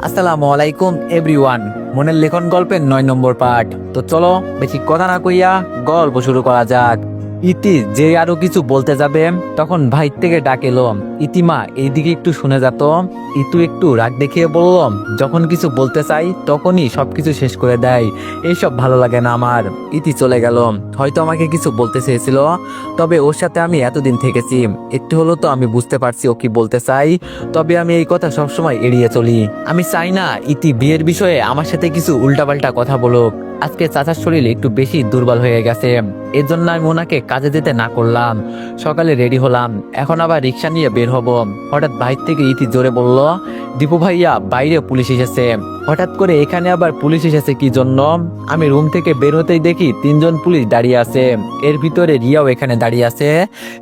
আসসালামু আলাইকুম এভরিওয়ান মনের লেখন গল্পের নয় নম্বর পাঠ। তো চলো, বেশি কথা না কইয়া গল্প শুরু করা যাক। ইতি যে আরও কিছু বলতে যাবে, তখন ভাই থেকে ডাকেলো ইতিমা, এইদিকে একটু শুনে যেত ইতু একটু রাগ দেখিয়ে বলল, যখন কিছু বলতে চাই, তখনই সবকিছু শেষ করে দেয়। এইসব ভালো লাগে না আমার। ইতি চলে গেল। হয়তো আমাকে কিছু বলতে চেয়েছিল, তবে ওর সাথে আমি এতদিন থেকেছি। একটু হলো তো আমি বুঝতে পারছি ও কি বলতে চাই তবে আমি এই কথা সবসময় এড়িয়ে চলি। আমি চাই না ইতি বিয়ের বিষয়ে আমার সাথে কিছু উল্টাপাল্টা কথা বলুক। আজকে চাচার শরীর একটু বেশি দুর্বল হয়ে গেছে। এর জন্য আমি ওনাকে কাজে যেতে না করলাম। সকালে রেডি হলাম। এখন আবার রিক্সা নিয়ে বের হব। হঠাৎ বাইর থেকে ইতি জোরে বলল, দীপু ভাইয়া, বাইরে পুলিশ এসেছে। হঠাৎ করে এখানে আবার পুলিশ এসেছে, কি জন্য? আমি রুম থেকে বের হতেই দেখি তিনজন পুলিশ দাঁড়িয়ে আছে। এর ভিতরে রিয়াও এখানে দাঁড়িয়ে আছে।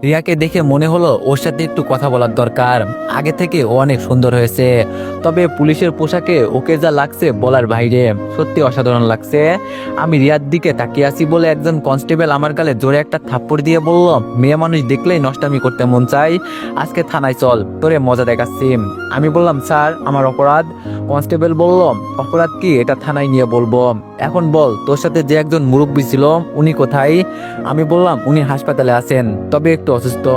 রিয়াকে দেখে মনে হলো ওর সাথে একটু কথা বলার দরকার। আগে থেকে ও অনেক সুন্দর হয়েছে। তবে পুলিশের পোশাকে ওকে যা লাগছে বলার বাইরে, সত্যি অসাধারণ লাগছে। আমি রিয়ার দিকে তাকিয়ে আছি বলে একজন কনস্টেবল আমার গালে জোরে একটা থাপ্পড় দিয়ে বলল, মেয়ে মানুষ দেখলেই নষ্টামি করতে মন চাই আজকে থানায় চল, তোরে মজা দেখাচ্ছি। আমি বললাম, স্যার, আমার অপরাধ। কনস্টেবল বলল অপরাধ কি? এটা থানায় নিয়ে বলব। এখন বল, তোর সাথে যে একজন মুরব্বী ছিল, উনি কোথায়? আমি বললাম, উনি হাসপাতালে আছেন, তবে একটু অসুস্থ।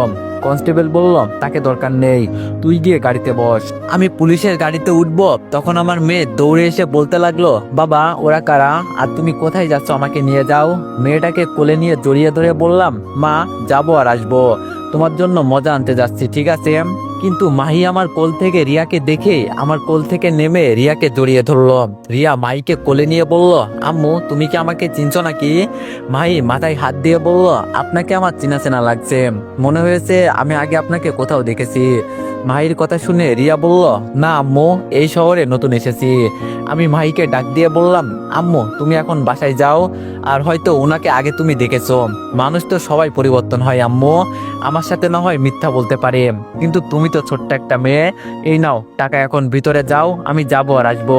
কনস্টেবল বলল, তাকে দরকার নেই, তুই গিয়ে গাড়িতে বস। আমি পুলিশের গাড়িতে উঠবো, তখন আমার মেয়ে দৌড়ে এসে বলতে লাগল, বাবা, ওরা কারা? আর তুমি কোথায় যাচ্ছ? আমাকে নিয়ে যাও। মেয়েটাকে কোলে নিয়ে জড়িয়ে ধরে বললাম, মা, যাব আর আসব। তোমার জন্য মজা আনতে যাচ্ছি, ঠিক আছে? কিন্তু মাহি আমার কোল থেকে রিয়াকে দেখে আমার কোল থেকে নেমে রিয়াকে জড়িয়ে ধরলো। রিয়া মাইকে কোলে নিয়ে বলল, আম্মু, তুমি কি আমাকে চিনছো নাকি? মাহি মাথায় হাত দিয়ে বলল, আপনাকে আমার চেনা চেনা লাগছে। মনে হয়েছে আমি আগে আপনাকে কোথাও দেখেছি। মাহির কথা শুনে রিয়া বলল, না আম্মু, এই শহরে নতুন এসেছি। আমি মাহিকে ডাক দিয়ে বললাম, আম্মু, তুমি এখন বাসায় যাও, আর হয়তো ওনাকে আগে তুমি দেখেছ। মানুষ তো সবাই পরিবর্তন হয়, আম্মু। আমার সাথে না হয় মিথ্যা বলতে পারে। কিন্তু তুমি তো ছোট্ট একটা মেয়ে। এই নাও, টাকা এখন ভিতরে যাও, আমি যাব আর আসব।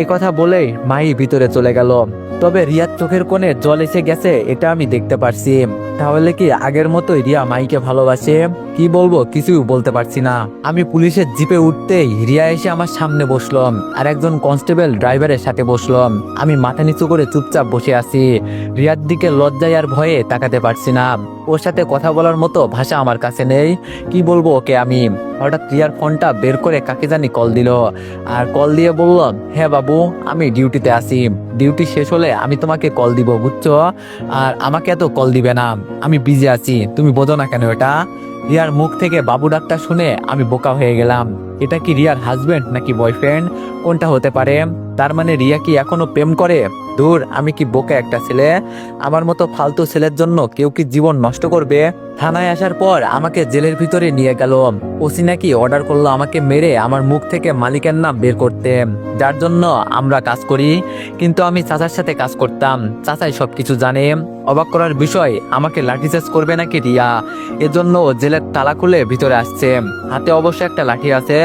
এই কথা বলেই মাহি ভিতরে চলে গেল। তবে রিয়ার চোখের কোণে জল এসে গেছে, এটা আমি দেখতে পারছি। তাহলে কি আগের মতোই রিয়া মাইকে ভালোবাসে? কি বলব, কিছুই বলতে পারছি না। আমি পুলিশের জিপে উঠতেই রিয়া এসে আমার সামনে বসলাম আর একজন কনস্টেবল ড্রাইভারের সাথে বসলাম আমি মাথা নিচু করে চুপচাপ বসে আছি। রিয়ার দিকে লজ্জায় আর ভয়ে তাকাতে পারছি না। ওর সাথে কথা বলার মতো ভাষা আমার কাছে নেই। কি বলব ওকে আমি? হঠাৎ রিয়ার ফোনটা বের করে কাকে জানি কল দিল। আর কল দিয়ে বলল হ্যাঁ বাবু, আমি ডিউটিতে আছি। ডিউটি শেষ হলে আমি তোমাকে কল দিব, বুঝছ? আর আমাকে এত কল দিবে না। আমি বিজি আছি, তুমি বোঝো না কেন এটা? রিয়ার মুখ থেকে বাবু ডাক্তার শুনে আমি বোকা হয়ে গেলাম। এটা কি রিয়ার হাজবেন্ড নাকি বয়ফ্রেন্ড কোনটা হতে পারে? তার মানে রিয়া কি এখনও প্রেম করে? দূর, আমি কি বোকা একটা ছেলে? আমার মতো ফালতু ছেলের জন্য কেউ কি জীবন নষ্ট করবে? থানায় আসার পর আমাকে জেলের ভিতরে নিয়ে গেল। ওসি নাকি অর্ডার করল আমাকে মেরে আমার মুখ থেকে মালিকের নাম বের করতে। যার জন্য আমরা কাজ করি, কিন্তু আমি চাচার সাথে কাজ করতাম। চাচাই সবকিছু জানে। অবাক করার বিষয়, আমাকে লাঠি লাঠিচার্জ করবে নাকি রিয়া? এজন্য জেলের তালা খুলে ভিতরে আসছে। হাতে অবশ্য একটা লাঠি আছে।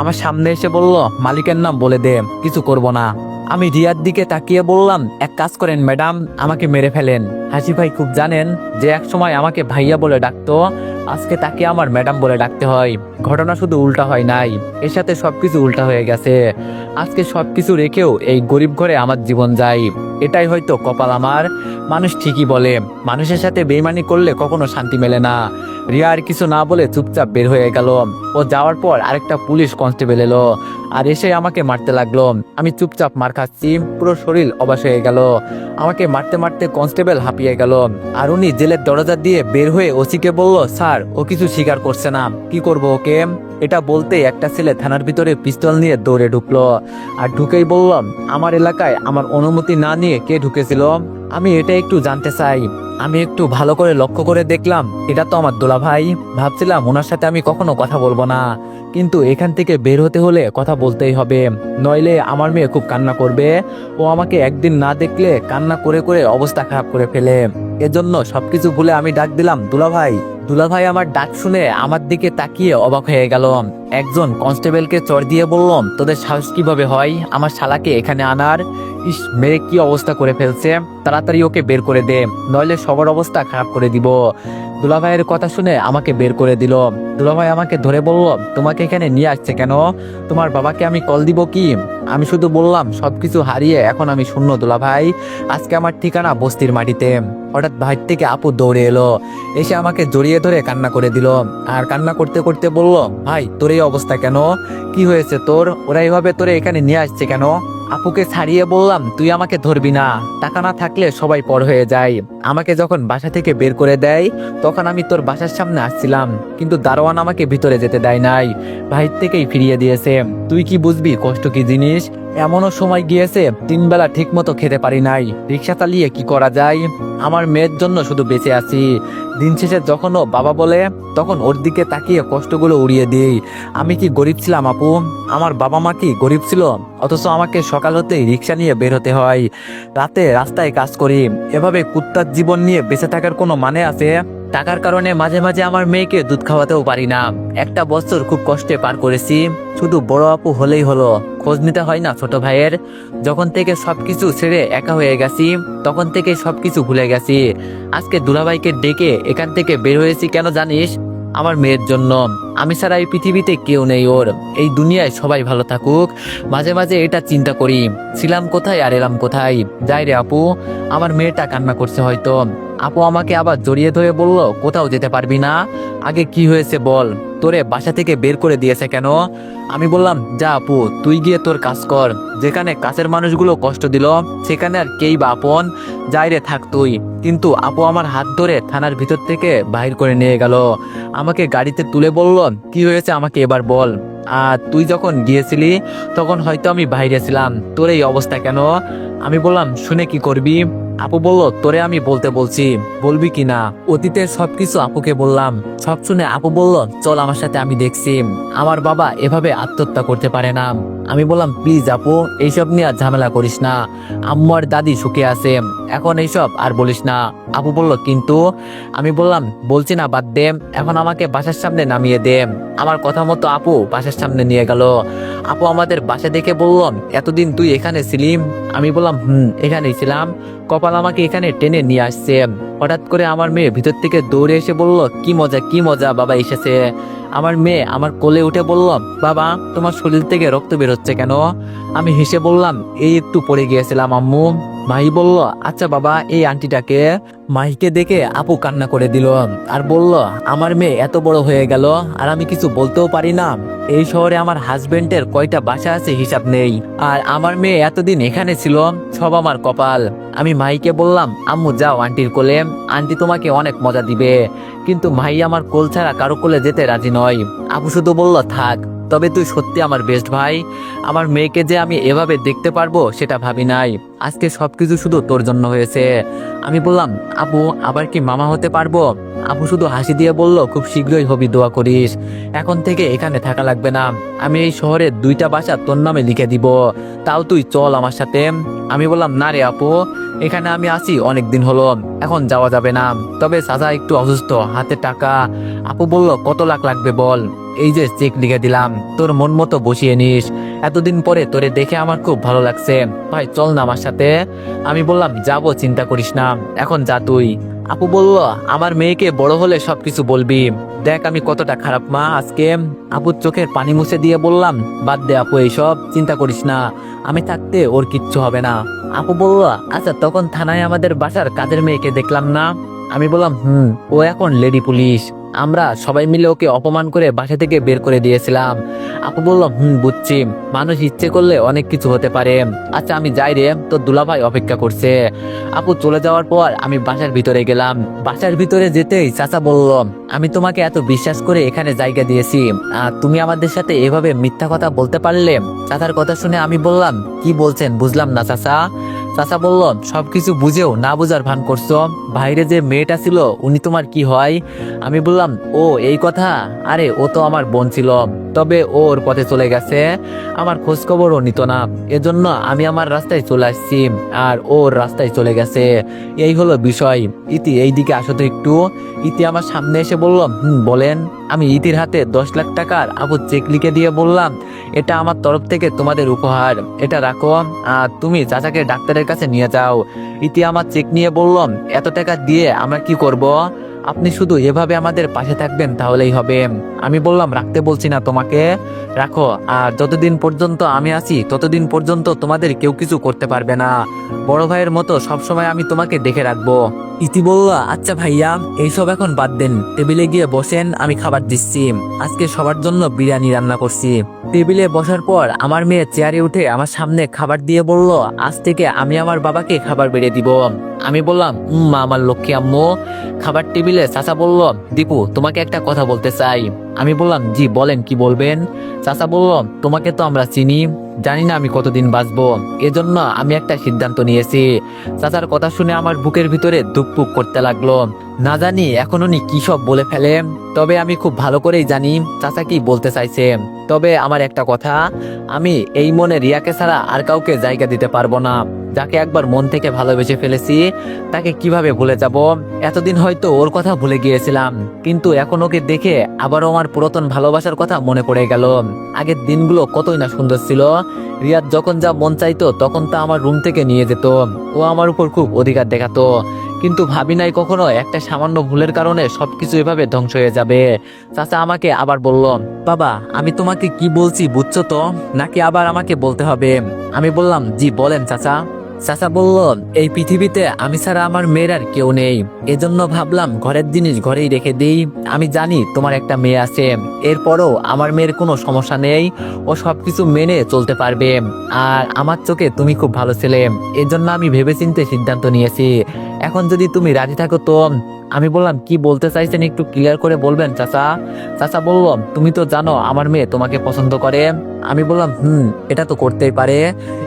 আমার সামনে এসে বলল, মালিকের নাম বলে দে, কিছু করব না। আমি রিয়ার দিকে তাকিয়ে বললাম, এক কাজ করেন, ম্যাডাম, আমাকে মেরে ফেলেন। হাসি ভাই খুব জানেন যে এক সময় আমাকে ভাইয়া বলে ডাকতো, আজকে তাকে আমার ম্যাডাম বলে ডাকতে হয়। ঘটনা শুধু উল্টা হয় নাই, এর সাথে সবকিছু উল্টা হয়ে গেছে। আজকে সবকিছু রেখেও এই গরিব ঘরে আমার জীবন যায়। এটাই হয়তো কপাল আমার। মানুষ ঠিকই বলে, মানুষের সাথে বেইমানি করলে কখনো শান্তি মেলে না। রিয়া আর কিছু না বলে চুপচাপ বের হয়ে গেল। ও যাওয়ার পর আরেকটা পুলিশ কনস্টেবল এলো। আর এসে আমাকে মারতে লাগল। আমি চুপচাপ মার খাচ্ছি, পুরো শরীর অবাস হয়ে গেল। আমাকে মারতে মারতে কনস্টেবল হাঁপিয়ে গেল। আর উনি জেলের দরজা দিয়ে বের হয়ে ওসিকে বলল, স্যার, ও কিছু স্বীকার করছে না। কি করব ওকে? এটা বলতে একটা ছেলে থানার ভিতরে পিস্তল নিয়ে দৌড়ে ঢুকলো। আর ঢুকেই বললাম, আমার এলাকায় আমার অনুমতি না নিয়ে কে ঢুকেছিল? আমি এটা একটু জানতে চাই। আমি একটু ভালো করে লক্ষ্য করে দেখলাম, এটা তো আমার দোলা ভাই ভাবছিলাম ওনার সাথে আমি কখনো কথা বলব না। কিন্তু এখান থেকে বের হতে হলে কথা বলতেই হবে। নইলে আমার মেয়ে খুব কান্না করবে। ও আমাকে একদিন না দেখলে কান্না করে করে অবস্থা খারাপ করে ফেলে। এজন্য সবকিছু ভুলে আমি ডাক দিলাম দুলা ভাই দুলা ভাই আমার ডাক শুনে আমার দিকে তাকিয়ে অবাক হয়ে গেল। একজন কনস্টেবলকে চর দিয়ে বললাম, তোদের সাহস কীভাবে হয়? আমার শালাকে এখানে আনার? ইস, মেরে কি অবস্থা করে ফেলছে? তাড়াতাড়ি ওকে বের করে দে, নইলে সবার অবস্থা খারাপ করে দিব। দুলাভাইয়ের কথা শুনে আমাকে বের করে দিল। দুলাভাই আমাকে ধরে বলল, তোমাকে এখানে নিয়ে আসছে কেন? তোমার বাবাকে আমি কল দিব কি? আমি শুধু বললাম, সবকিছু হারিয়ে এখন আমি শূন্য, দুলাভাই। আজকে আমার ঠিকানা বস্তির মাটিতে। হঠাৎ ভাই থেকে আপু দৌড়ে এলো। এসে আমাকে জড়িয়ে ধরে কান্না করে দিল। আর কান্না করতে করতে বলল, ভাই, তোর এই অবস্থা কেন? কি হয়েছে তোর? ওরা এইভাবে তোরে এখানে নিয়ে আসছে কেন? আপুকে ছাড়িয়ে বললাম, তুই আমাকে ধরবি না। টাকা না থাকলে সবাই পর হয়ে যায়। আমাকে যখন বাসা থেকে বের করে দেয়, তখন আমি তোর বাসার সামনে আসছিলাম। কিন্তু দারোয়ান আমাকে ভিতরে যেতে দেয় নাই। বাহির থেকেই ফিরিয়ে দিয়েছে। তুই কি বুঝবি কষ্ট কি জিনিস? এমনও সময় গিয়েছে তিন বেলা ঠিক মতো খেতে পারি নাই। রিক্সা চালিয়ে কি করা যায়? আমার মেয়ের জন্য শুধু বেঁচে আছি। দিন শেষে যখন ও বাবা বলে, তখন ওর দিকে তাকিয়ে কষ্টগুলো উড়িয়ে দিই। আমি কি গরিব ছিলাম, আপু? আমার বাবা মা কি গরিব ছিল? অথচ আমাকে সকাল হতেই রিক্সা নিয়ে বের হতে হয়। রাতে রাস্তায় কাজ করি। এভাবে কুত্তার জীবন নিয়ে বেঁচে থাকার কোনো মানে আছে? টাকার কারণে মাঝে মাঝে আমার মেয়েকে দুধ খাওয়াতেও পারি না। একটা বছর খুব কষ্টে পার করেছি। শুধু বড় আপু হলেই হলো। খোঁজ নিতে হয় না ছোট ভাইয়ের। যখন থেকে সবকিছু ছেড়ে একা হয়ে গেছি, তখন থেকে সবকিছু ভুলে গেছি। আজকে দুলাভাইকে ডেকে এখান থেকে বের হয়েছি কেন জানিস? আমার মেয়ের জন্য। আমি ছাড়া এই পৃথিবীতে কেউ নেই ওর। এই দুনিয়ায় সবাই ভালো থাকুক। মাঝে মাঝে এটা চিন্তা করি। ছিলাম কোথায় আর এলাম কোথায়? যাই রে আপু, আমার মেয়েটা কান্না করছে হয়তো। আপু আমাকে আবার জড়িয়ে ধরে বলল, কোথাও যেতে পারবি না? আগে কি হয়েছে বল? তোরে বাসা থেকে বের করে দিয়েছে কেন? আমি বললাম, যা আপু, তুই গিয়ে তোর কাজ কর। যেখানে কাছের মানুষগুলো কষ্ট দিল, সেখানে আর কেই বা আপন। যাই রে, থাক তুই। কিন্তু আপু আমার হাত ধরে থানার ভিতর থেকে বাহির করে নিয়ে গেল। আমাকে গাড়িতে তুলে বলল, কি হয়েছে আমাকে এবার বল। আর তুই যখন গিয়েছিলি, তখন হয়তো আমি বাইরে ছিলাম। তোর এই অবস্থা কেন? আমি বললাম, শুনে কি করবি? আপু বলল, তোরে আমি বলতে বলছি, বলবি কি না? অতীতের সবকিছু আপুকে বললাম। সব শুনে আপু বলল, চল আমার সাথে আমি দেখছি। আমার বাবা এভাবে আত্মহত্যা করতে পারে না। আমি বললাম, প্লিজ আপু, এইসব নিয়ে আর ঝামেলা করিস না। আম্মু আর দাদি সুখে আছে। এখন এইসব আর বলিস না। আপু বলল, কিন্তু আমি বললাম, বলছি না, বাদ দে। এখন আমাকে বাসার সামনে নামিয়ে দে। আমার কথা মতো আপু বাসার সামনে নিয়ে গেল। আপু আমাদের বাসা দেখে বলল, এতদিন তুই এখানে ছিলি? আমি বললাম, হুম, এখানেই ছিলাম। কপাল আমাকে এখানে টেনে নিয়ে আসছে। হঠাৎ করে আমার মেয়ে ভিতর থেকে দৌড়ে এসে বলল, কি মজা কি মজা, বাবা এসেছে। আমার মেয়ে আমার কোলে উঠে বলল, বাবা, তোমার শরীর থেকে রক্ত বেরোচ্ছে কেন? আমি হেসে বললাম, এই একটু পড়ে গিয়েছিলাম, আম্মু। ভাই বলল আচ্ছা বাবা, এই আন্টিটাকে মাহিকে দেখে আপু কান্না করে দিল আর বলল, আমার মেয়ে এত বড় হয়ে গেল আর আমি কিছু বলতেও পারি না। এই শহরে আমার হাজবেন্ডের কয়টা বাসা আছে হিসাব নেই। আর আমার মেয়ে এতদিন এখানে ছিল, সব আমার কপাল। আমি মাইকে বললাম, আম্মু, যাও আন্টির কোলে। আন্টি তোমাকে অনেক মজা দিবে। কিন্তু মাই আমার কোল ছাড়া কারও কোলে যেতে রাজি নয়। আপু শুধু বলল, থাক, তবে তুই সত্যি আমার বেস্ট ভাই। আমার মেয়েকে যে আমি এভাবে দেখতে পারব, সেটা ভাবি নাই। আজকে সবকিছু শুধু তোর জন্য হয়েছে। আমি বললাম, আপু, আবার কি মামা হতে পারব? আপু শুধু হাসি দিয়ে বলল, খুব শীঘ্রই হবি, দোয়া করিস। এখন থেকে এখানে থাকা লাগবে না। আমি এই শহরে দুইটা বাসা তোর নামে লিখে দিব। তাও তুই চল আমার সাথে। আমি বললাম, না রে আপু, এখানে আমি আছি অনেক দিন হলো। এখন যাওয়া যাবে না। তবে চাচা একটু অসুস্থ, হাতে টাকা। আপু বলল, কত লাখ লাগবে বল? এই যে চেক লিখে দিলাম। তোর মন মতো বসিয়ে নিস। এতদিন পরে তোরে দেখে আমার খুব ভালো লাগছে। ভাই, চল না আমার সাথে। আমি বললাম, যাব, চিন্তা করিস না। এখন যা তুই। আপু বলল, আমার মেয়েকে বড় হলে সবকিছু বলবি। দেখ আমি কতটা খারাপ মা আজকে। আপুর চোখের পানি মুছে দিয়ে বললাম, বাদ দে আপু, এইসব চিন্তা করিস না। আমি থাকতে ওর কিচ্ছু হবে না। আপু বলল আচ্ছা তখন থানায় আমাদের বাসার কাজের মেয়েকে দেখলাম না? আমি বললাম, হুম, ও এখন লেডি পুলিশ। আমরা সবাই মিলে ওকে অপমান করে বাসা থেকে বের করে দিয়েছিলাম। আপু বললাম হুম, বুঝছি। মানুষ ইচ্ছে করলে অনেক কিছু হতে পারে। আচ্ছা আমি যাই রে তো দুলাভাই অপেক্ষা করছে। আপু চলে যাওয়ার পর আমি বাসার ভিতরে গেলাম। বাসার ভিতরে যেতেই চাচা বলল, আমি তোমাকে এত বিশ্বাস করে এখানে জায়গা দিয়েছি। আর তুমি আমাদের সাথে এভাবে মিথ্যা কথা বলতে পারলে? চাচার কথা শুনে আমি বললাম, কি বলছেন? বুঝলাম না, চাচা। চাচা বলল, সবকিছু বুঝেও না বুঝার ভান করছ? বাইরে যে মেয়েটা ছিল, উনি তোমার কি হয়? আমি বললাম, ও, এই কথা? আরে, ও তো আমার বোন ছিল। তবে ওর পথে চলে গেছে। আমার খোঁজ খবরও নিত না। এজন্য আমি আমার রাস্তায় চলে আসছি আর ওর রাস্তায় চলে গেছে। এই হলো বিষয়। ইতি এই দিকে আসো একটু। ইতি আমার সামনে এসে বলল, হুম, বলেন। আমি ইতির হাতে দশ লাখ টাকার আবু চেক লিখে দিয়ে বললাম, এটা আমার তরফ থেকে তোমাদের উপহার। এটা রাখো, আর তুমি চাচাকে ডাক্তারের কাছে নিয়ে যাও। ইতি আমার চেক নিয়ে বললাম এত টাকা দিয়ে আমরা কি করব? আপনি শুধু এভাবে আমাদের পাশে থাকবেন তাহলেই হবে। আমি বললাম, রাখতে বলছি না তোমাকে। রাখো, আর যতদিন পর্যন্ত আমি আছি, ততদিন পর্যন্ত তোমাদের কেউ কিছু করতে পারবে না। বড় ভাইয়ের মতো সবসময় আমি তোমাকে দেখে রাখব। ইতি বলল আচ্ছা ভাইয়া, এইসব এখন বাদ দেন। টেবিলে গিয়ে বসেন, আমি খাবার দিচ্ছি। আজকে সবার জন্য বিরিয়ানি রান্না করছি। টেবিলে বসার পর আমার মেয়ে চেয়ারে উঠে আমার সামনে খাবার দিয়ে বলল, আজ থেকে আমি আমার বাবাকে খাবার বেড়ে দিব। আমি বললাম মা, আমার লক্ষ্মী আম্মু। খাবার টেবিলে চাচা বলল, দীপু, তোমাকে একটা কথা বলতে চাই। আমি বললাম, জি, বলেন কি বলবেন? চাচা বলল, তোমাকে তো আমরা চিনি, জানি না আমি কতদিন বাঁচবো। এজন্য আমি একটা সিদ্ধান্ত নিয়েছি। চাচার কথা শুনে আমার বুকের ভিতরে দুকপুক করতে লাগল। না জানি এখন উনি কি সব বলে ফেলে, তবে আমি খুব ভালো করেই জানি চাচা কি বলতে চাইছে। তবে আমার একটা কথা, আমি এই মনে রিয়াকে ছাড়া আর কাউকে জায়গা দিতে পারব না। যাকে একবার মন থেকে ভালোবেসে ফেলেছি, তাকে কীভাবে ভুলে যাব? এতদিন হয়তো ওর কথা ভুলে গিয়েছিলাম, কিন্তু এখন ওকে দেখে আবারও আমার পুরাতন ভালোবাসার কথা মনে পড়ে গেল। আগের দিনগুলো কতই না সুন্দর ছিল। রিয়াদ যখন যা মন চাইতো, তখন তা আমার রুম থেকে নিয়ে যেত। ও আমার উপর খুব অধিকার দেখাতো। কিন্তু ভাবি নাই কখনো একটা সামান্য ভুলের কারণে সবকিছু এভাবে ধ্বংস হয়ে যাবে। চাচা আমাকে আবার বলল, বাবা, আমি তোমাকে কি বলছি বুঝছ তো? নাকি আবার আমাকে বলতে হবে? আমি বললাম, জি, বলেন, চাচা। চাচা বলল, এই পৃথিবীতে আমি ছাড়া আমার মেয়ের আর কেউ নেই। এজন্য ভাবলাম ঘরের জিনিস ঘরেই রেখে দিই। আমি জানি তোমার একটা মেয়ে আছে। এরপরও আমার মেয়ের কোনো সমস্যা নেই। ও সবকিছু মেনে চলতে পারবে। আর আমার চোখে তুমি খুব ভালো ছেলে। এজন্য আমি ভেবেচিন্তে সিদ্ধান্ত নিয়েছি। এখন যদি তুমি রাজি থাকো তো আমি বললাম, কি বলতে চাইছেন একটু ক্লিয়ার করে বলবেন, চাচা। চাচা বলল তুমি তো জানো, আমার মেয়ে তোমাকে পছন্দ করে। আমি বললাম, হুম, এটা তো করতেই পারে।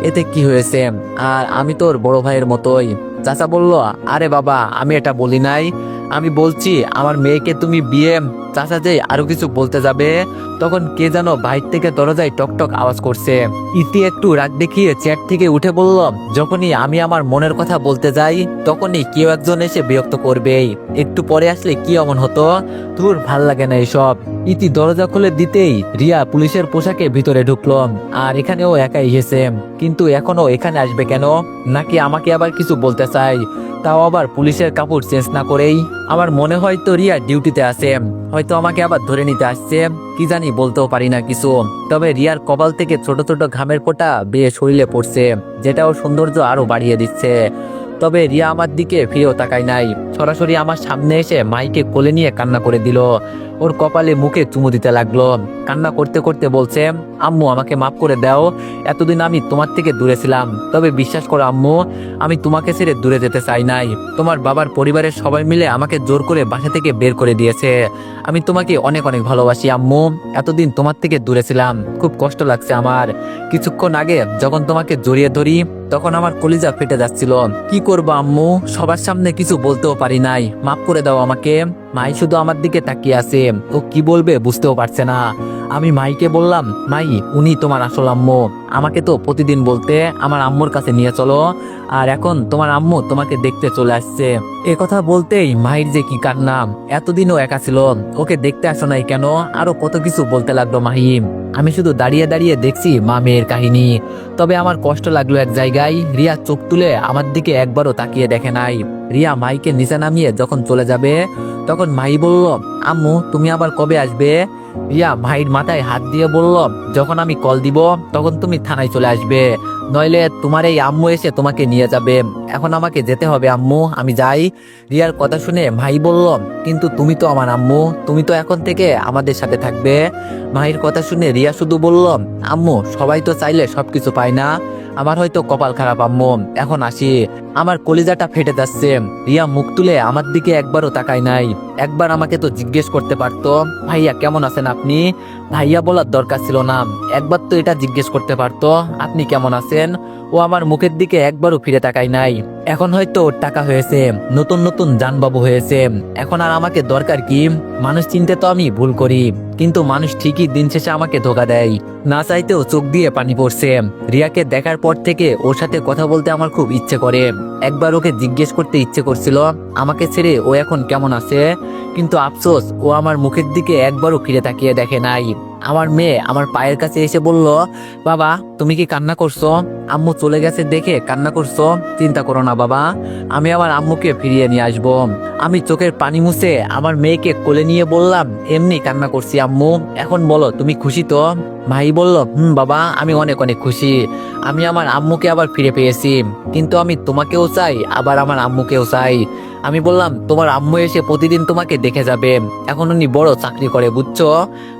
এতে কি হয়েছে? আর আমি তোর বড় ভাইয়ের মতোই। চাচা বলল, আরে বাবা, আমি এটা বলি নাই। আমি বলছি, আমার মেয়েকে তুমি বিয়ে চাচা যে আরও কিছু বলতে যাবে? তখন কে যেন বাইর থেকে দরজায় টকটক আওয়াজ করছে। ইতি একটু রাগ দেখিয়ে চেয়ার থেকে উঠে বলল যখনই আমি আমার মনের কথা বলতে যাই, তখনই কেউ একজন এসে বিরক্ত করবেই একটু পরে আসলে কি অমন হতো? তোর ভালো লাগে না এসব। ইতি দরজা খুলে দিতেই রিয়া পুলিশের পোশাকে ভিতরে ঢুকলো। আর এখানেও একাই এসেছে। কিন্তু এখনও এখানে আসবে কেন? নাকি আমাকে আবার কিছু বলতে চাই তাও আবার পুলিশের কাপড় চেঞ্জ না করেই আমার মনে হয় তো রিয়া ডিউটিতে আছে। হয়তো আমাকে আবার ধরে নিতে আসছে। কি জানি বলতেও পারি না কিছু। তবে রিয়ার কপাল থেকে ছোট ছোট ঘামের ফোঁটা বেয়ে শরীরে পড়ছে যেটা ওর সৌন্দর্য আরও বাড়িয়ে দিচ্ছে। তবে রিয়া আমার দিকে ফিরেও তাকায় নাই। সরাসরি আমার সামনে এসে মাইকে কোলে নিয়ে কান্না করে দিল। ওর কপালে মুখে চুমু দিতে লাগল। কান্না করতে করতে বলছে, আম্মু, আমাকে মাফ করে দাও। এতদিন আমি তোমার থেকে দূরে ছিলাম। তবে বিশ্বাস করো আম্মু, আমি তোমাকে ছেড়ে দূরে যেতে চাই নাই। তোমার বাবার পরিবারের সবাই মিলে আমাকে জোর করে বাসা থেকে বের করে দিয়েছে। আমি তোমাকে অনেক অনেক ভালোবাসি আম্মু। এতদিন তোমার থেকে দূরে ছিলাম। খুব কষ্ট লাগছে আমার। কিছুক্ষণ আগে যখন তোমাকে জড়িয়ে ধরি, তখন আমার কলিজা ফেটে যাচ্ছিল। কি করব আম্মু? সবার সামনে কিছু বলতেও পারি নাই। মাফ করে দাও আমাকে। মাই শুধু আমার দিকে তাকিয়ে আছে। ও কি বলবে বুঝতেও পারছে না। আমি মাইকে বললাম, মাই, উনি তোমার আসল আম্মু। আমাকে তো প্রতিদিন বলতে আমার আম্মুর কাছে নিয়ে চলো। আর এখন তোমার আম্মু তোমাকে দেখতে চলে আসছে। এ কথা বলতেই মাহির যে কি কান্না, এতদিনও একা ছিল। ওকে দেখতে আসো নাই কেন? আরও কত কিছু বলতে লাগল মাহিম আমি শুধু দাঁড়িয়ে দাঁড়িয়ে দেখছি মা মেয়ের কাহিনী। তবে আমার কষ্ট লাগল এক জায়গায়, রিয়া চোখ তুলে আমার দিকে একবারও তাকিয়ে দেখে নাই। রিয়া মাইকে নিচে নামিয়ে যখন চলে যাবে তখন মাই বলল আম্মু, তুমি আবার কবে আসবে? রিয়া মাহির মাথায় হাত দিয়ে বলল, যখন আমি কল দিব, তখন তুমি থানায় চলে আসবে। নইলে তোমার এই আম্মু এসে তোমাকে নিয়ে যাবে। এখন আমাকে যেতে হবে, আম্মু, আমি যাই। রিয়ার কথা শুনে ভাই বলল, কিন্তু তুমি তো আমার আম্মু, তুমি তো এখন থেকে আমাদের সাথে থাকবে। মাহির কথা শুনে রিয়া শুধু বলল, আম্মু, সবাই তো চাইলে সব কিছু পায় না। আমার হয়তো কপাল খারাপ, আম্মু। এখন আসি। আমার কলিজাটা ফেটে যাচ্ছে। রিয়া মুখ তুলে আমার দিকে একবারও তাকায় নাই। একবার আমাকে তো জিজ্ঞেস করতে পারতো, ভাইয়া, কেমন আছেন আপনি? ভাইয়া বলার দরকার ছিল না। একবার তো এটা জিজ্ঞেস করতে পারতো, আপনি কেমন আছেন? ও আমার মুখের দিকে একবারও ফিরে তাকায় নাই। এখন হয়তো ওর টাকা হয়েছে, নতুন নতুন জানবাবু হয়েছে। এখন আর আমাকে দরকার কি? মানুষ চিনতে তো আমি ভুল করি, কিন্তু মানুষ ঠিকই দিন শেষে আমাকে ধোকা দেয়। না চাইতেও চোখ দিয়ে পানি পড়ছে। রিয়াকে দেখার পর থেকে ওর সাথে কথা বলতে আমার খুব ইচ্ছে করে। একবার ওকে জিজ্ঞেস করতে ইচ্ছে করছিল, আমাকে ছেড়ে ও এখন কেমন আছে? কিন্তু আফসোস, ও আমার মুখের দিকে একবারও ফিরে তাকিয়ে দেখে নাই। আমার মেয়ে আমার পায়ের কাছে এসে বলল, বাবা, তুমি কি কান্না করছ? আম্মু চলে গেছে দেখে কান্না করছ? চিন্তা করো না, বাবা। আমি আমার আম্মুকে ফিরিয়ে নিয়ে আসব। আমি চোখের পানি মুছে আমার মেয়েকে কোলে নিয়ে বললাম, এমনি কান্না করছি, আম্মু। এখন বলো, তুমি খুশি তো? ভাই বলল, হুম, বাবা, আমি অনেক অনেক খুশি। আমি আমার আম্মুকে আবার ফিরে পেয়েছি। কিন্তু আমি তোমাকেও চাই, আবার আমার আম্মুকেও চাই। আমি বললাম, তোমার আম্মু এসে প্রতিদিন তোমাকে দেখে যাবে। এখন উনি বড় চাকরি করে, বুঝছ?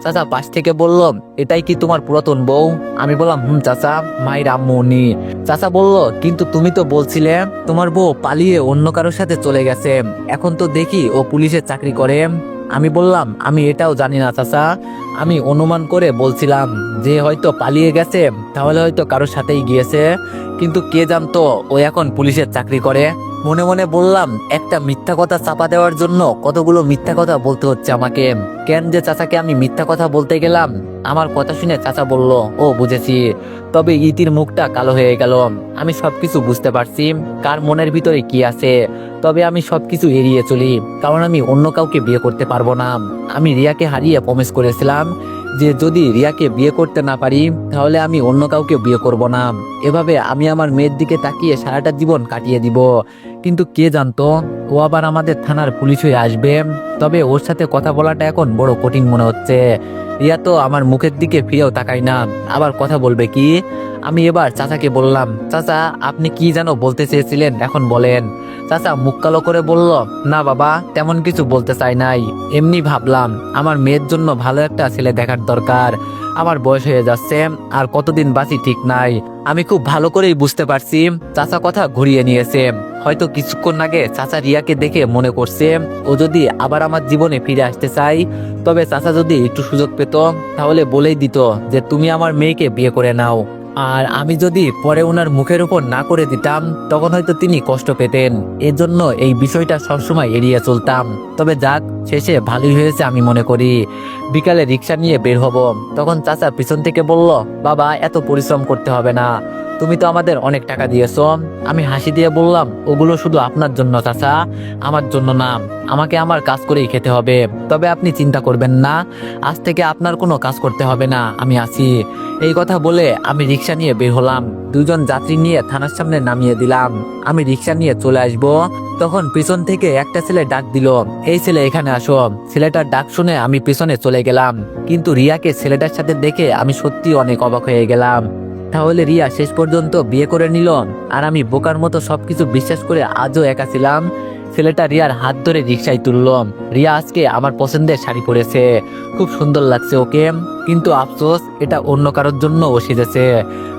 চাচা পাশ থেকে বলল, এটাই কি তোমার পুরাতন বউ? আমি বললাম, হুম, চাচা, মায়ের আম্মু উনি। চাচা বলল, কিন্তু তুমি তো বলছিলে, তোমার বউ পালিয়ে অন্য কারোর সাথে চলে গেছে। এখন তো দেখি ও পুলিশের চাকরি করে। আমি বললাম, আমি এটাও জানি না, চাচা। আমি অনুমান করে বলছিলাম যে হয়তো পালিয়ে গেছে, তাহলে হয়তো কারোর সাথেই গিয়েছে। কিন্তু কে জানতো ও এখন পুলিশের চাকরি করে? মনে মনে বললাম, একটা মিথ্যা কথা চাপা দেওয়ার জন্য কতগুলো মিথ্যা কথা বলতে হচ্ছে আমাকে। কেন যে চাচাকে আমি মিথ্যা কথা বলতে গেলাম? আমার কথা শুনে চাচা বলল, ও, বুঝেছি। তবে ইতির মুখটা কালো হয়ে গেল। আমি সবকিছু বুঝতে পারছি। কার মনের ভিতরে কি আছে? তবে আমি সবকিছু এড়িয়ে চলি। কারণ আমি অন্য কাউকে বিয়ে করতে পারব না। আমি রিয়াকে হারিয়ে প্রমিস করেছিলাম যে যদি রিয়াকে বিয়ে করতে না পারি, তাহলে আমি অন্য কাউকে বিয়ে করব না। এভাবে আমি আমার মেয়ের দিকে তাকিয়ে সারাটা জীবন কাটিয়ে দিব। কিন্তু কে জানতো? ও আবার আমাদের থানার পুলিশ হয়ে আসবে। তবে ওর সাথে কথা বলাটা এখন বড় কঠিন মনে হচ্ছে। রিয়া তো আমার মুখের দিকে ফিরেও তাকাই না। আবার কথা বলবে কি? আমি এবার চাচাকে বললাম, চাচা, আপনি কি যেন বলতে চেয়েছিলেন? এখন বলেন। চাচা মুখ কালো করে বলল, না বাবা, তেমন কিছু বলতে চাই নাই। এমনি ভাবলাম, আমার মেয়ের জন্য ভালো একটা ছেলে দেখার দরকার। আমার বয়স হয়ে যাচ্ছে, আর কতদিন বাঁচি ঠিক নাই। আমি খুব ভালো করেই বুঝতে পারছি। চাচা কথা ঘুরিয়ে নিয়েছে। হয়তো কিছুক্ষণ আগে চাচা রিয়াকে দেখে মনে করছে, ও যদি আবার আমার জীবনে ফিরে আসতে চাই তবে চাচা যদি একটু সুযোগ পেত, তাহলে বলেই দিত যে তুমি আমার মেয়েকে বিয়ে করে নাও। আর আমি যদি পরে ওনার মুখের উপর না করে দিতাম, তখন হয়তো তিনি কষ্ট পেতেন। এর জন্য এই বিষয়টা সবসময় এড়িয়ে চলতাম। তবে যাক, শেষে ভালোই হয়েছে আমি মনে করি। বিকালে রিক্সা নিয়ে বের হব। তখন চাচা পিছন থেকে বলল, বাবা, এত পরিশ্রম করতে হবে না। তুমি তো আমাদের অনেক টাকা দিয়েছ। আমি হাসি দিয়ে বললাম, ওগুলো শুধু আপনার জন্য, চাচা। আমার জন্য না। আমাকে আমার কাজ করেই খেতে হবে। তবে আপনি চিন্তা করবেন না। আজ থেকে আপনার কোনো কাজ করতে হবে না। আমি আছি। এই কথা বলে আমি রিক্সা নিয়ে বের হলাম। দুজন যাত্রী নিয়ে থানার সামনে নামিয়ে দিলাম। আমি রিক্সা নিয়ে চলে আসব। তখন পিছন থেকে একটা ছেলে ডাক দিল, এই ছেলে, এখানে আসো। ছেলেটার ডাক শুনে আমি পিছনে চলে গেলাম। কিন্তু রিয়াকে ছেলেটার সাথে দেখে আমি সত্যি অনেক অবাক হয়ে গেলাম। তাহলে রিয়া শেষ পর্যন্ত বিয়ে করে নিল? আর আমি বোকার মতো সবকিছু বিশ্বাস করে আজও একা ছিলাম? ছেলেটা রিয়ার হাত ধরে রিক্সায় তুলল। রিয়া আজকে আমার পছন্দের শাড়ি পরেছে। খুব সুন্দর লাগছে, ওকে? কিন্তু আফসোস, এটা অন্য কারোর জন্য ও সেজেছে।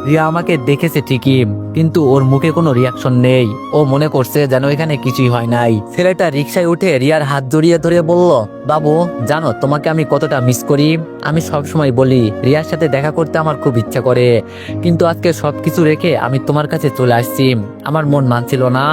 রিয়া আমাকে দেখেছে ঠিকই, কিন্তু ওর মুখে কোনো রিয়াকশন নেই। ও মনে করছে যেন এখানে কিছুই হয় নাই। ছেলেটা রিক্সায় উঠে রিয়ার হাত জড়িয়ে ধরে বলল, বাবু, জানো, তোমাকে আমি কতটা মিস করি? আমি সব সময় বলি, রিয়ার সাথে দেখা করতে আমার খুব ইচ্ছা করে। কিন্তু আজকে সবকিছু রেখে আমি তোমার কাছে চলে আসছি। আমার মন মানছিল না।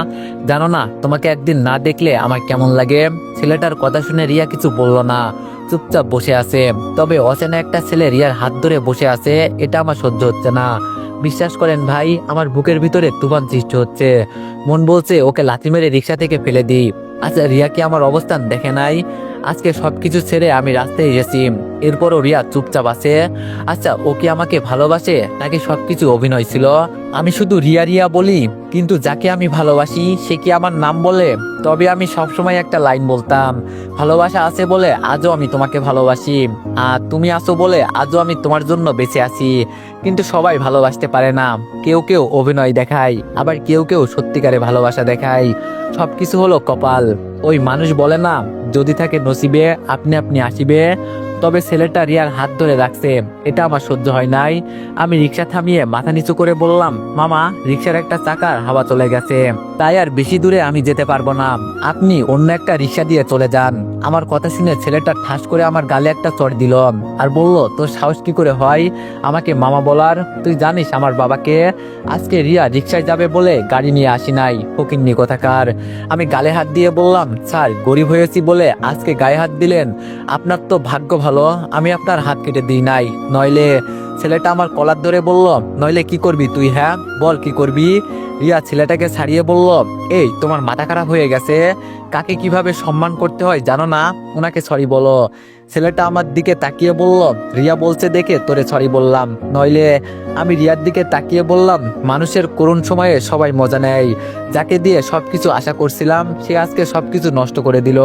জানো না, তোমাকে একদিন না দেখলে আমার কেমন লাগে? ছেলেটার কথা শুনে রিয়া কিছু বলল না। চুপচাপ বসে আছে। তবে অচেনা একটা ছেলে রিয়ার হাত ধরে বসে আছে, এটা আমার সহ্য হচ্ছে না। বিশ্বাস করেন ভাই, আমার বুকের ভিতরে তুফান সৃষ্টি হচ্ছে। মন বলছে ওকে লাথি মেরে রিক্সা থেকে ফেলে দিই। আচ্ছা রিয়া কি আমার অবস্থান দেখে নাই? আজকে সবকিছু ছেড়ে আমি রাস্তায় এসেছি। এরপরও রিয়া চুপচাপ আছে। আচ্ছা ও কি আমাকে ভালোবাসে? নাকি সবকিছু অভিনয় ছিল? আমি শুধু রিয়া রিয়া বলি, কিন্তু যাকে আমি ভালোবাসি, সে কি আমার নাম বলে? তবে আমি সবসময় একটা লাইন বলতাম, ভালোবাসা আছে বলে আজও আমি তোমাকে ভালোবাসি। আর তুমি আছো বলে আজও আমি তোমার জন্য বেঁচে আছি। কিন্তু সবাই ভালোবাসতে পারে না। কেউ কেউ অভিনয় দেখায়, আবার কেউ কেউ সত্যিকারে ভালোবাসা দেখায়। সবকিছু হলো কপাল। ওই মানুষ বলে না যদি থাকে নসিবে আপনি আপনি আসিবে। তবে ছেলেটা রিয়ার হাত ধরে রাখছে। এটা আমার সহ্য হয় নাই। আমি রিক্সা থামিয়ে মাথা নিচু করে বললাম, মামা, রিক্সার একটা চাকার হাওয়া চলে গেছে। তাই আর বেশি দূরে আমি যেতে পারব না। আপনি অন্য একটা রিক্সা দিয়ে চলে যান। আমার কথা শুনে ছেলেটা ঠাস করে আমার গালে একটা চড় দিল আর বলল, তোর সাহস কি করে হয়? আমাকে মামা বলার। তুই জানিস আমার বাবাকে, আজকে রিয়া রিক্সায় যাবে বলে গাড়ি নিয়ে আসি নাই। ফকিন্নি কথাকার? আমি গালে হাত দিয়ে বললাম, স্যার, গরিব হয়েছি বলে আজকে গায়ে হাত দিলেন। আপনার তো ভাগ্য ভালো, আমি আপনার হাত কেটে দিই নাই। নইলে ছেলেটা আমার কলার ধরে বলল, নইলে কি করবি তুই হ্যাঁ? বল কি করবি? রিয়া ছেলেটাকে ছাড়িয়ে বলল, এই, তোমার মাথা খারাপ হয়ে গেছে। কাকে কীভাবে সম্মান করতে হয় জানো না? ওনাকে সরি বলো। ছেলেটা আমার দিকে তাকিয়ে বলল, রিয়া বলছে দেখে তোরে সরি বললাম। নইলে আমি রিয়ার দিকে তাকিয়ে বললাম, মানুষের করুণ সময়ে সবাই মজা নেয়। যাকে দিয়ে সবকিছু আশা করছিলাম, সে আজকে সবকিছু নষ্ট করে দিল।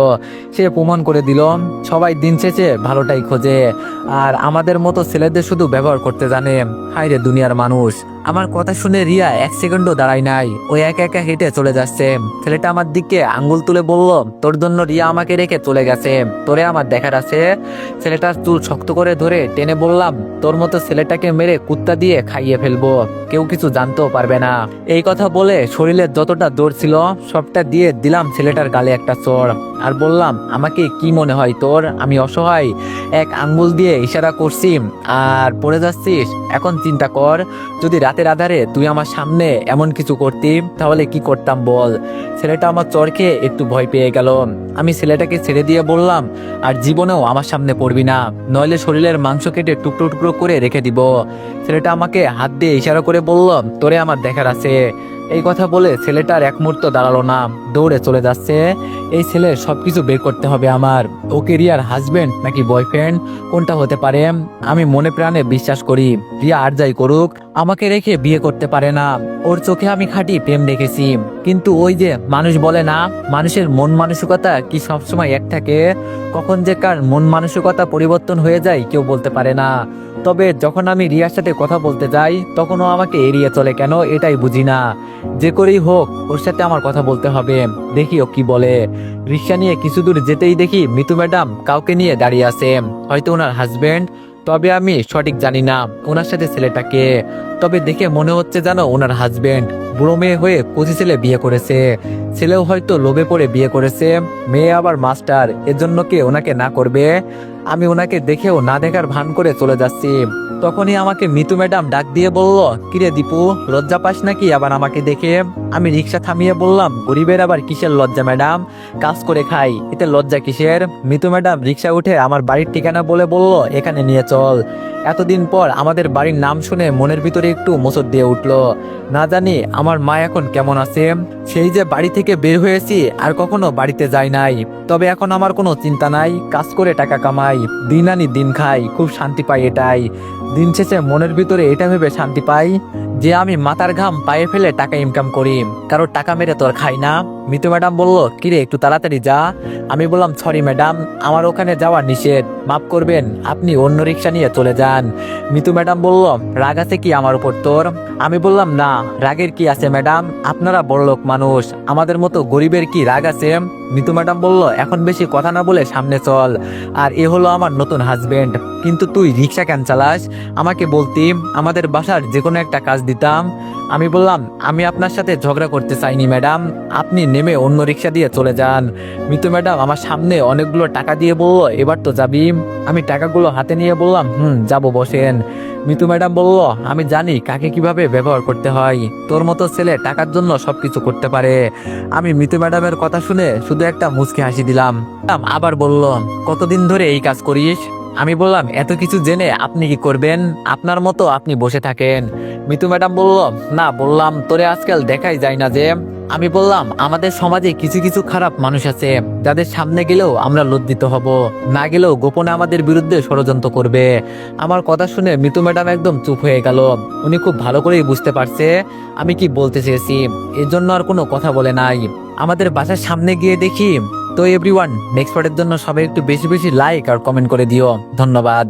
সে প্রমাণ করে দিল, সবাই দিন শেষে ভালোটাই খোঁজে। আর আমাদের মতো ছেলেদের শুধু ব্যবহার করতে জানে। হায় রে দুনিয়ার মানুষ। আমার কথা শুনে রিয়া এক সেকেন্ডও দাঁড়ায় নাই। ও একা একা হেঁটে চলে যাচ্ছে। ছেলেটা আমার দিকে আঙ্গুল তুলে বলল, তোর জন্য রিয়া আমাকে রেখে চলে গেছে। তোরে আমার দেখার আছে। ছেলেটার চুল শক্ত করে ধরে টেনে বললাম, তোর মতো ছেলেটাকে মেরে কুত্তা দিয়ে খাইয়ে ফেলব। কেউ কিছু জানতেও পারবে না। এই কথা বলে শরীরের যতটা দৌড় ছিল, সবটা দিয়ে দিলাম ছেলেটার গালে একটা চড় আর বললাম, আমাকে কি মনে হয় তোর? আমি অসহায়। এক আঙ্গুল দিয়ে ইশারা করছি। আর পড়ে যাচ্ছিস? এখন চিন্তা কর। যদি রাতের আধারে তুই আমার সামনে এমন কিছু করতি, তাহলে কি করতাম বল? ছেলেটা আমার চরকে একটু ভয় পেয়ে গেল। আমি ছেলেটাকে ছেড়ে দিয়ে বললাম, আর জীবনেও আমার সামনে পড়বি না। নইলে শরীরের মাংস কেটে টুকরো টুকরো করে রেখে দিব। ছেলেটা আমাকে হাত দিয়ে ইশারা করে বলল, তোরে আমার দেখার আছে। এই কথা বলে ছেলেটার এক মুহূর্ত দাঁড়াল না। দৌড়ে চলে যাচ্ছে। এই ছেলের সবকিছু বের করতে হবে আমার। ওকে রিয়ার হাজবেন্ড নাকি বয়ফ্রেন্ড কোনটা হতে পারে? আমি মনে প্রাণে বিশ্বাস করি। রিয়া আর যাই করুক, আমাকে রেখে বিয়ে করতে পারে না। ওর চোখে আমি খাঁটি প্রেম দেখেছি। কিন্তু ওই যে মানুষ বলে না, মানুষের মন মানসিকতা কি সবসময় এক থাকে? কখন যে কার মন মানসিকতা পরিবর্তন হয়ে যায় কেউ বলতে পারে না। তবে যখন আমি রিয়ার সাথে কথা বলতে যাই তখন ও আমাকে এড়িয়ে চলে কেন এটাই বুঝি না। যে করেই হোক, ওর সাথে আমার কথা বলতে হবে। দেখি ও কি বলে। রিক্সা নিয়ে কিছু দূর যেতেই দেখি মিতু ম্যাডাম কাউকে নিয়ে দাঁড়িয়ে আছে। হয়তো ওনার হাজবেন্ড তবে আমি সঠিক জানি না ওনার সাথে ছেলেটাকে। তবে দেখে মনে হচ্ছে জানো ওনার হাজবেন্ড বুড়ো মেয়ে হয়ে কচি ছেলে বিয়ে করেছে। ছেলেও হয়তো লোভে পড়ে বিয়ে করেছে। মেয়ে আবার মাস্টার এর জন্য কে ওনাকে না করবে? আমি ওনাকে দেখেও না দেখার ভান করে চলে যাচ্ছি। তখনই আমাকে মিতু ম্যাডাম ডাক দিয়ে বলল, কিরে দীপু, লজ্জা পাস নাকি? আবার আমাকে দেখে আমি রিক্সা থামিয়ে বললাম, গরিবের আবার কিসের লজ্জা ম্যাডাম? কাজ করে খাই, এতে লজ্জা কিসের? মিতু ম্যাডাম রিক্সা উঠে আমার বাড়ির ঠিকানা বলে বলল, এখানে নিয়ে চল। এতদিন পর আমাদের বাড়ির নাম শুনে মনের ভিতরে একটু মোচর দিয়ে উঠল। না জানি আমার মা এখন কেমন আছে, সেই যে বাড়ি থেকে বের হয়েছি আর কখনো বাড়িতে যাই নাই। তবে এখন আমার কোনো চিন্তা নাই, কাজ করে টাকা কামাই, দিন আনি দিন খাই, খুব শান্তি পাই এটাই। দিন শেষে মনের ভিতরে এটা ভেবে শান্তি পাই যে আমি মাথার ঘাম পায়ে ফেলে টাকা ইনকাম করি, কারও টাকা মেরে তোর খাই না। মিতু ম্যাডাম বলল, কিরে, একটু তাড়াতাড়ি যা। আমি বললাম, সরি ম্যাডাম, আমার ওখানে যাওয়া নিষেধ। মাফ করবেন, আপনি অন্য রিক্সা নিয়ে চলে যান। মিতু ম্যাডাম বলল, রাগ আছে কি আমার উপর তোর? আমি বললাম, না, রাগের কি আছে ম্যাডাম? আপনারা বড়লোক মানুষ, আমাদের মতো গরিবের কি রাগ আছে? মিতু ম্যাডাম বলল, এখন বেশি কথা না বলে সামনে চল, আর এ হলো আমার নতুন হাজবেন্ড কিন্তু তুই রিক্সা কেন চালাস? আমাকে বলতি, আমাদের বাসার যে কোনো একটা কাজ দিতাম। আমি বললাম, আমি আপনার সাথে ঝগড়া করতে চাইনি, ম্যাডাম। আপনি নেমে অন্য রিক্সা দিয়ে চলে যান। মিতু ম্যাডাম আমার সামনে অনেকগুলো টাকা দিয়ে বলল, এবার তো যাবি। আমি টাকাগুলো হাতে নিয়ে বললাম, হুম, যাব, বসেন। মিতু ম্যাডাম বলল, আমি জানি কাকে কীভাবে ব্যবহার করতে হয়। তোর মতো ছেলে টাকার জন্য সবকিছু করতে পারে। আমি মিতু ম্যাডামের কথা শুনে শুধু একটা মুচকি হাসি দিলাম। আবার বলল, কতদিন ধরে এই কাজ করিস? আমি বললাম, এত কিছু জেনে আপনি কি করবেন? আপনার মতো আপনি বসে থাকেন। মিতু ম্যাডাম বলল, না, বললাম, তোরে আজকাল দেখাই যায় না যে। আমি বললাম, আমাদের সমাজে কিছু কিছু খারাপ মানুষ আছে, যাদের সামনে গেলেও আমরা লজ্জিত হব। না গেলেও গোপনে আমাদের বিরুদ্ধে ষড়যন্ত্র করবে। আমার কথা শুনে মিতু ম্যাডাম একদম চুপ হয়ে গেল। উনি খুব ভালো করেই বুঝতে পারছে আমি কি বলতে চেয়েছি। এর জন্য আর কোনো কথা বলে নাই। আমাদের বাসার সামনে গিয়ে দেখি তো এভরিওয়ান নেক্সট পার্টের জন্য সবাই একটু বেশি বেশি লাইক আর কমেন্ট করে দিও। ধন্যবাদ।